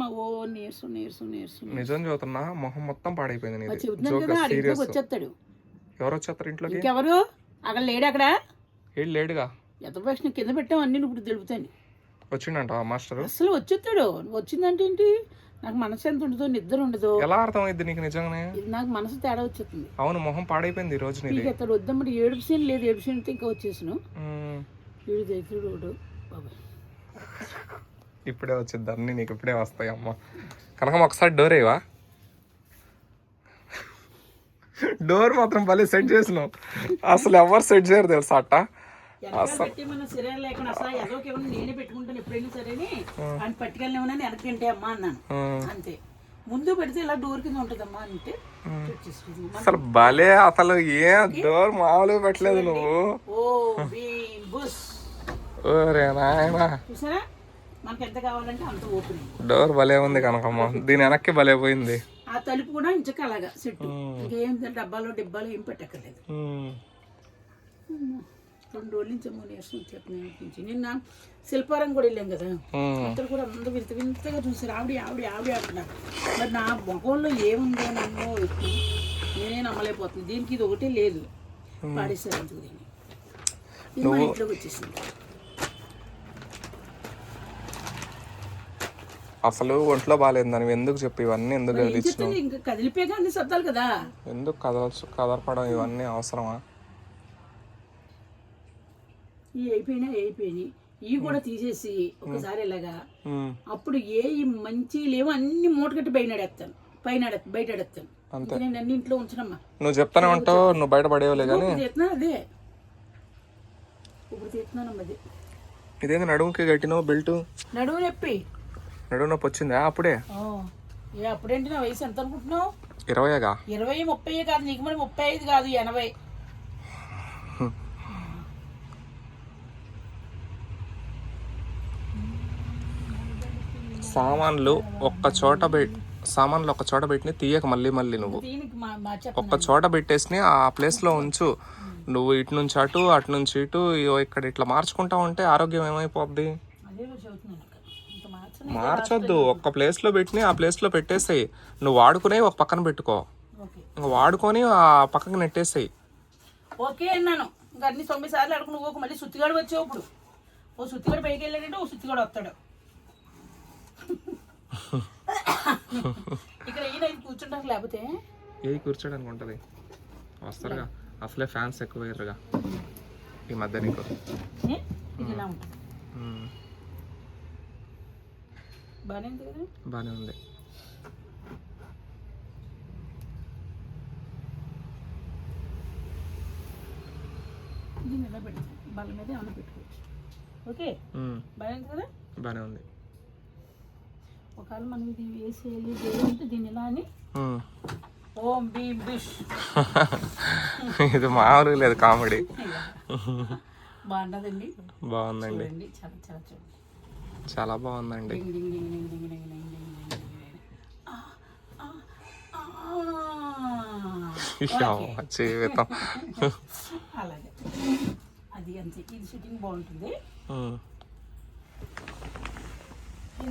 అమ్మా ఓ నీరసం నీరసం నీరసం నిజం చదువుతున్నా మొహం మొత్తం పాడైపోయింది చెబుతున్నాను కదా ఆడి ఇంట్లోకి వచ్చేస్తాడు. ఎవరు వచ్చేస్తారు ఇంట్లోకి? ఇంకెవరు? అక్కడ లేడు అక్కడ. ఏడు లేడుగా? ఎంత ప్రశ్న కింద పెట్టాం అన్ని ఇప్పుడు తెలుపుతాను. వచ్చిండంట మాస్టర్? అసలు వచ్చేస్తాడు. వచ్చిందంటే ఏంటి? నాకు మనసు ఎంత ఉండదు నిద్ర ఉండదు. ఎలా అర్థమైంది నీకు నిజంగానే? నాకు మనసు తేడా వచ్చేస్తుంది. అవును మొహం పాడైపోయింది ఈ రోజు నీది. పీకెత్తాడు వద్దామంటే ఏడుపు సీన్ లేదు. ఏడుపు సీన్ ఇంకా వచ్చేసాను. వీడు దగ్గర బాబాయ్. ఇప్పుడే వచ్చింది. అన్ని నీకు ఇప్పుడే వస్తాయి అమ్మ. కనకం ఒకసారి డోర్ వేయవా? డోర్ మాత్రం భలే సెట్ చేసినావు. అసలు ఎవరు సెట్ చేయరు తెలుసా అట్ట? అసలు. ఎదోకి ఏమన్నా నేనే పెట్టుకుంటాను ఎప్పుడైనా సరేని. అని పట్టుకెళ్ళిన వెనక్కి తింటే అమ్మా అన్నాను. మ్మ్. అంతే. ముందు పెడితే ఇలా డోర్ కింద ఉంటుందమ్మా అంటే చూసేస్తుంది. అసలు భలే అసలు ఏం డోర్ మామూలుగా పెట్టలేదు నువ్వు. ఓ ఓరే నాయనా. చూసారా? మనకి ఎంత కావాలంటే అంత ఓపెనింగ్ డోర్ భలే ఉంది కనకమ్మ. దీని వెనక్కి భలే పోయింది. ఆ తలుపు కూడా ఇంచక అలాగా సెట్ ఇంకేం డబ్బాలు డిబ్బాలు ఏం పెట్టక్కర్లేదు. రెండు రోజుల నుంచి మూడు ఇయర్స్ నుంచి నిన్న శిల్పారం కూడా వెళ్ళాం కదా. అక్కడ కూడా అందరూ వింత వింతగా చూసారు ఆవిడ ఆవిడ ఆవిడ అంటున్నారు. మరి నా ముఖంలో ఏముందో నమ్మో నేనే నమ్మలేకపోతుంది దీనికి ఇది ఒకటే లేదు. పాడేశారు అందుకు దీన్ని. ఇది ఇంట్లోకి వచ్చేసింది. అసలు ఒంట్లో బాగాలేదు నువ్వు ఎందుకు చెప్పు ఇవన్నీ ఎందుకు కదిలించు ఇంకా కదిలిపోయాక అన్ని శబ్దాలు కదా? ఎందుకు కదవచ్చు కదలపడం ఇవన్నీ అవసరమా? ఈ అయిపోయినా అయిపోయినాయి. ఇవి కూడా తీసేసి ఒకసారి ఇలాగా. అప్పుడు ఏ మంచి లేవో అన్ని మూటగట్టి బయట నడేస్తాను పైన బయట నడేస్తాను అంతే. నేను అన్ని ఇంట్లో ఉంచనమ్మా. నువ్వు చెప్తానే ఉంటావు నువ్వు బయట పడేవలే కానీ. తీస్తున్నాను అదే. ఇప్పుడు తీస్తున్నానమ్మా అదే. ఇదేంది నడుముకి కట్టినావు బెల్ట్? నడువు నొప్పి. నడుము నొప్పి వచ్చిందా అప్పుడే అప్పుడేంటి నా వయసు ఎంత అనుకుంటున్నావు ఇరవైగా ఇరవై ముప్పై కాదు నీకు మరి ముప్పై ఐదు కాదు ఎనభై. సామాన్లు ఒక్క చోట పెట్ సామాన్లు ఒక్క చోట పెట్టిన తీయక మళ్ళీ మళ్ళీ నువ్వు. ఒక్క చోట పెట్టేసి ఆ ప్లేస్లో ఉంచు. నువ్వు ఇటు నుంచి అటు అటు నుంచి ఇటు ఇక్కడ ఇట్లా మార్చుకుంటా ఉంటే ఆరోగ్యం ఏమైపోద్ది? మార్చొద్దు. ఒక్క ప్లేస్లో పెట్టిన ఆ ప్లేస్లో పెట్టేసేయి. నువ్వు వాడుకునే ఒక పక్కన పెట్టుకో. ఇంకా వాడుకొని ఆ పక్కకి నెట్టేసేయి. ఓకే అన్నాను. ఇంకా అన్ని తొమ్మిది సార్లు అడుగు నువ్వు ఒక మళ్ళీ సుత్తిగాడు వచ్చావు ఇప్పుడు. ఓ సుత్తిగాడు పైకి వెళ్ళాడంటే ఓ సుత్తిగాడు వస్తాడు. ఇక్కడ ఈయన కూర్చుంటారు లేకపోతే? ఏ కూర్చోడానికి ఉంటుంది? వస్తారుగా. అసలే ఫ్యాన్స్ ఎక్కువ ఈ మధ్య నీకు? ఇది ఇలా ఉంటుంది బాగానే ఉంది దీన్ని ఇలా బల్ల మీద ఏమైనా పెట్టుకోవచ్చు. ఓకే? బాగానే ఉంది కదా? బాగానే ఉంది. ఒకవేళ మనం ఇది వేసేయాలి చేయాలంటే దీన్ని ఇలా అని. ఓం బిష్ ఇది మామూలుగా లేదు కామెడీ. బాగుంటుందండి. బాగుందండి. చాలా చాలా చూడండి. చాలా బాగుందండి జీవితం అలాగే అది ఇది బాగుంటుంది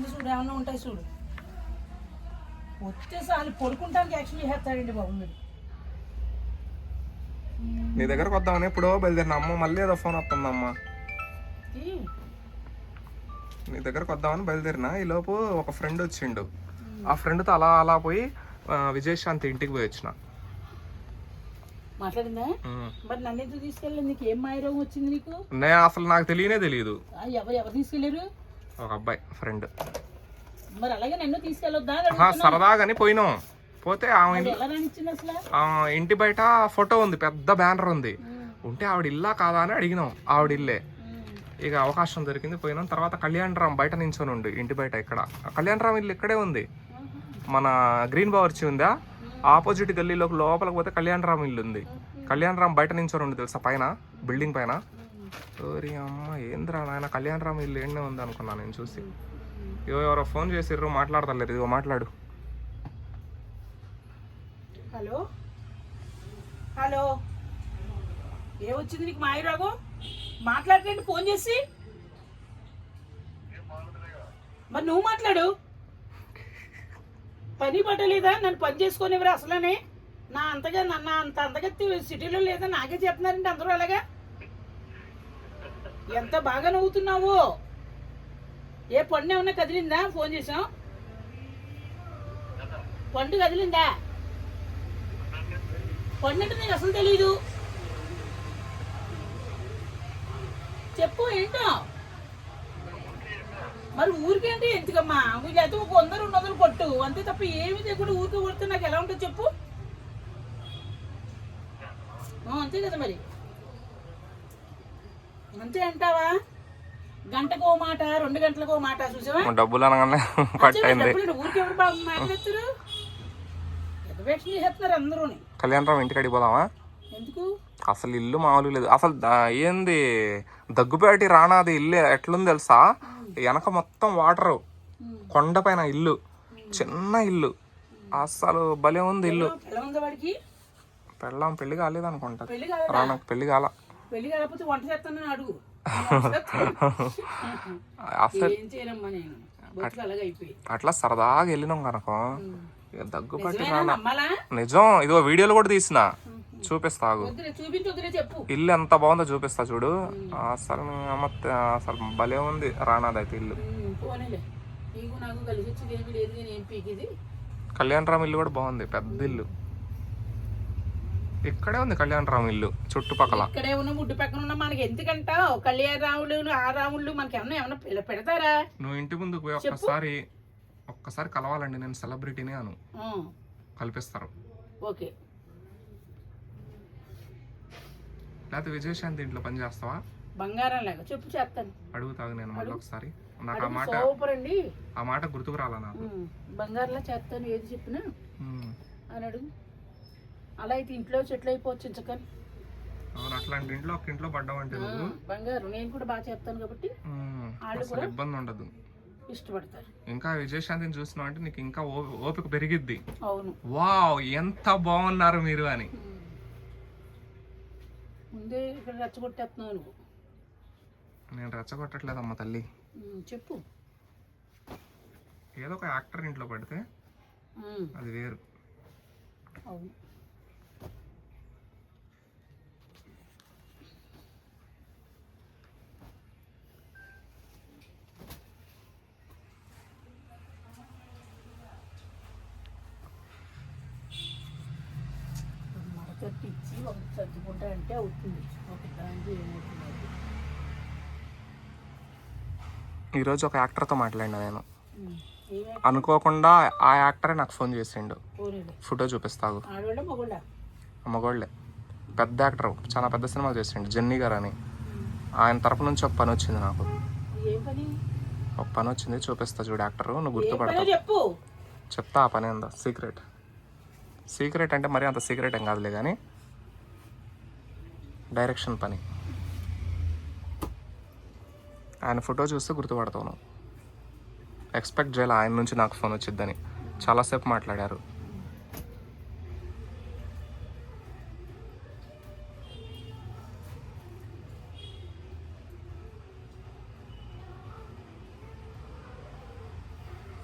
చూడు ఉంటాయి చూడు వచ్చేసారి పడుకుంటానికి యాక్చువల్లీ నీ దగ్గరకు వద్దామని ఎప్పుడో బయలుదేరినమ్మ మళ్ళీ ఏదో ఫోన్ వస్తుందమ్మా నీ దగ్గరకు వద్దామని బయలుదేరిన ఈ లోపు ఒక ఫ్రెండ్ వచ్చిండు. ఆ ఫ్రెండ్తో అలా అలా పోయి విజయశాంతి ఇంటికి పోయి వచ్చిన. మాట్లాడిందా? ఉమ్. మరి నన్ను ఎందుకు తీసుకెళ్ళి నీకు ఏం మాయరోగం వచ్చింది నీకు? నే అసలు నాకు తెలియనే తెలియదు. ఆ, ఎవరు ఎవరు తీసుకెళ్ళారు? ఒక అబ్బాయి ఫ్రెండ్ మరి అలాగే నన్ను తీసుకెళ్ళొద్దా అని అడుగు. సరదాగాని పోయినాం. పోతే ఆమె ఇంటి బయట ఫోటో ఉంది పెద్ద బ్యానర్ ఉంది. ఉంటే ఆవిడ ఇల్లా కాదా అని అడిగినాం ఆవిడ ఇల్లే. ఇక అవకాశం దొరికింది. పోయినాం. తర్వాత కళ్యాణరామ్ బయట నించొని ఉండి. ఇంటి బయట ఇక్కడ కళ్యాణరామ్ ఇల్లు ఇక్కడే ఉంది. మన గ్రీన్ బావర్చి ఉందా? ఆపోజిట్ గల్లీలోకి లోపలికి పోతే కళ్యాణరామ్ ఇల్లు ఉంది. కళ్యాణరామ్ బయట నించొని ఉంది తెలుసా? పైన? బిల్డింగ్ పైన? ఓరి అమ్మ ఏంద్రా నాయన? కళ్యాణరామ్ ఇల్లు ఏండే ఉంది అనుకున్నా నేను చూసి. ఇవో ఎవరో ఫోన్ చేసిర్రు మాట్లాడతలేదు ఇదిగో మాట్లాడు. హలో? హలో? ఏమొచ్చింది నీకు మాయరాగు? మాట్లాడకండి ఫోన్ చేసి? మరి నువ్వు మాట్లాడు. పని పట్టలేదా? నన్ను పని చేసుకొని ఎవరు అసలనే? నా అంతగా నన్ను అంత అంతగా తి- సిటీలో లేదా నాకే చెప్తున్నారండి అందరూ అలాగా? ఎంత బాగా నవ్వుతున్నావు? ఏ పండు ఏమన్నా కదిలిందా? ఫోన్ చేసాం పండు కదిలిందా? పండు అంటే నీకు అసలు తెలీదు. ఏంటో మరి ఊరికేంటి ఎందుకమ్మా? వీళ్ళైతే ఒక వంద రెండు వందలు కొట్టు. అంతే తప్ప ఏమి లేకుండా ఊరికే కొడితే నాకు ఎలా ఉంటుందో చెప్పు. అంతే కదా మరి. అంతే అంటావా? గంటకో మాట రెండు గంటలకో మాట చూసావా? డబ్బులు అనగానే డబ్బులు ఊరికి ఎవరు బాగా మాట్లాడతారు ఎదవేషన్ చేసేస్తున్నారు అందరూని. కళ్యాణరావు ఇంటికి అడిగిపోదామా ఎందుకు? అసలు ఇల్లు మామూలు లేదు. అసలు ఏంది? దగ్గుపేటి రానాది ఇల్లు ఎట్లుంది తెలుసా? వెనక మొత్తం వాటరు. కొండపైన ఇల్లు. చిన్న ఇల్లు. అసలు భలే ఉంది ఇల్లు. పెళ్ళాం పెళ్ళి కాలేదు అనుకుంటా. రానకు పెళ్ళి కాల. పెళ్ళి కాకపోతే వంట చేస్తానని అడుగు. అసలు అట్లా సరదాగా వెళ్ళినాం కనుక. నిజమేనా నమ్మాలా? నిజం. ఇదిగో వీడియోలు కూడా తీసిన. చూపిస్తాగు. ఇల్లు ఎంత బాగుందో చూపిస్తా చూడు. అసలు మీ అమ్మ అసలు భలే ఉంది రానాదైతే ఇల్లు. కళ్యాణరామ్ ఇల్లు కూడా బాగుంది పెద్ద ఇల్లు. ఇక్కడే ఉంది కళ్యాణరామ్ ఇల్లు చుట్టుపక్కల. ఇక్కడే ఉన్న ముడ్డు పక్కన ఉన్న మనకి ఎందుకంటావు కళ్యాణ రాములు ఆ రాముళ్ళు మనకి ఏమన్నా ఏమన్నా పిల్ల పెడతారా? నువ్వు ఇంటి ముందుకు పోయి ఒక్కసారి ఒక్కసారి కలవాలండి నేను సెలబ్రిటీని అను కల్పిస్తారు. ఓకే. లేకపోతే విజయశాంతి ఇంట్లో పని చేస్తావా? బంగారం లాగా. చెప్పు చేస్తాను. అడుగుతాగు నేను మళ్ళీ ఒకసారి. నాకు ఆ మాట సూపర్ అండి ఆ మాట గుర్తుకు రాలా నాకు. బంగారంలా చేస్తాను ఏది చెప్పినా. అని అడుగు. అలా అయితే ఇంట్లో చెట్లు అయిపోవచ్చు ఇంచకని అవును అట్లాంటి ఇంట్లో ఒక ఇంట్లో పడ్డావంటే నువ్వు. బంగారు. నేను కూడా బాగా చేస్తాను కాబట్టి వాళ్ళు ఇబ్బంది ఉండదు. ఇష్టపడతారు. ఇంకా విజయశాంతిని చూసినావు అంటే నీకు ఇంకా ఓపిక పెరిగిద్ది. అవును. వావ్ ఎంత బాగున్నారు మీరు అని. ముందే ఇక్కడ రెచ్చగొట్టేస్తున్నావు నువ్వు. నేను రెచ్చగొట్టట్లేదమ్మా తల్లి. ఉమ్, చెప్పు. ఏదో ఒక యాక్టర్ ఇంట్లో పడితే అది వేరు. అవును. ఒకటి సర్దుకుంటా అంటే అవుతుంది. ఒక దానికి ఏమవుతుంది. ఈరోజు ఒక యాక్టర్తో మాట్లాడినా నేను. అనుకోకుండా ఆ యాక్టరే నాకు ఫోన్ చేసిండు. ఫోటో మగవాళ్ళ? మగోళ్ళే పెద్ద యాక్టర్ చాలా పెద్ద సినిమాలు చేసిండు జెన్నీ గారు అని ఆయన తరపు నుంచి ఒక పని వచ్చింది నాకు. ఒక పని వచ్చింది చూపిస్తా చూడు యాక్టర్ నువ్వు గుర్తుపడతావు. చెప్తా ఆ పని ఏందో సీక్రెట్. సీక్రెట్ అంటే మరి అంత సీక్రెట్ ఏం కాదులే కానీ డైరెక్షన్ పని. ఆయన ఫోటో చూస్తే గుర్తుపడతావు నువ్వు ఎక్స్పెక్ట్ చేయాలి ఆయన నుంచి నాకు ఫోన్ వచ్చిద్దని. చాలాసేపు మాట్లాడారు.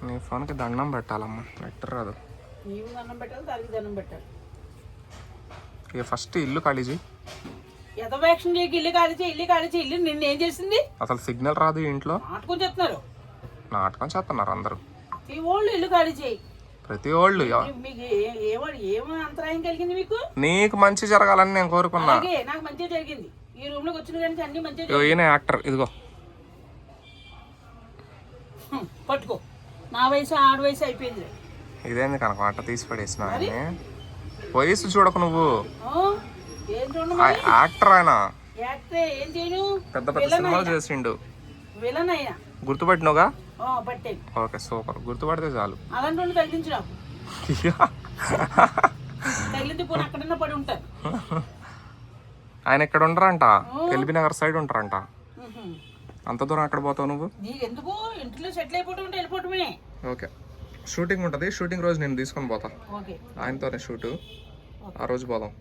నీ ఫోన్కి దండం పెట్టాలమ్మా. నెట్ రాదు. దండం పెట్టాలి దానికి దండం పెట్టాలి. ఇక ఫస్ట్ ఇల్లు ఖాళీ చేయి. యథవేక్షణ చేయకి ఇల్లు కాలిచి ఇల్లు కాలిచి ఇల్లు నిన్న ఏం చేసింది? అసలు సిగ్నల్ రాదు ఇంట్లో. నాటుకొని చెప్తున్నారు. నాటకం చేస్తున్నారు అందరూ. ఈ ఓళ్ళు ఇల్లు ఖాళీ చేయి ప్రతి వాళ్ళు ఎవ- మీకు ఏ- ఏవాడు ఏం అంతరాయం కలిగింది మీకు? నీకు మంచి జరగాలని నేను కోరుకున్నా. నాకు జరిగింది. ఈ రూమ్లోకి వచ్చిన కానీ అన్ని ఈయన యాక్టర్ ఇదిగో. పట్టుకో. నా వయసు ఆడ వయసు అయిపోయింది ఇదేంది కనుక అట్ట తీసి పడేసిన వయసు చూడకు నువ్వు. యాక్టర్ ఆయన. పెద్ద పెద్ద సినిమాలు చేసిండు. పట్టే. Okay super. గుర్తుపడితే చాలు. ఆయన ఇక్కడ ఉండరంట? ఎల్బీ నగర్ సైడ్ ఉంటారంట. అంత దూరం ఎక్కడ పోతావు నువ్వు? ఇంట్లో సెటిల్ వెళ్ళిపోవటమే. ఓకే. షూటింగ్ ఉంటుంది. షూటింగ్ రోజు నేను తీసుకొని పోతా. ఆయనతోనే షూటు. ఆ రోజు పోదాం.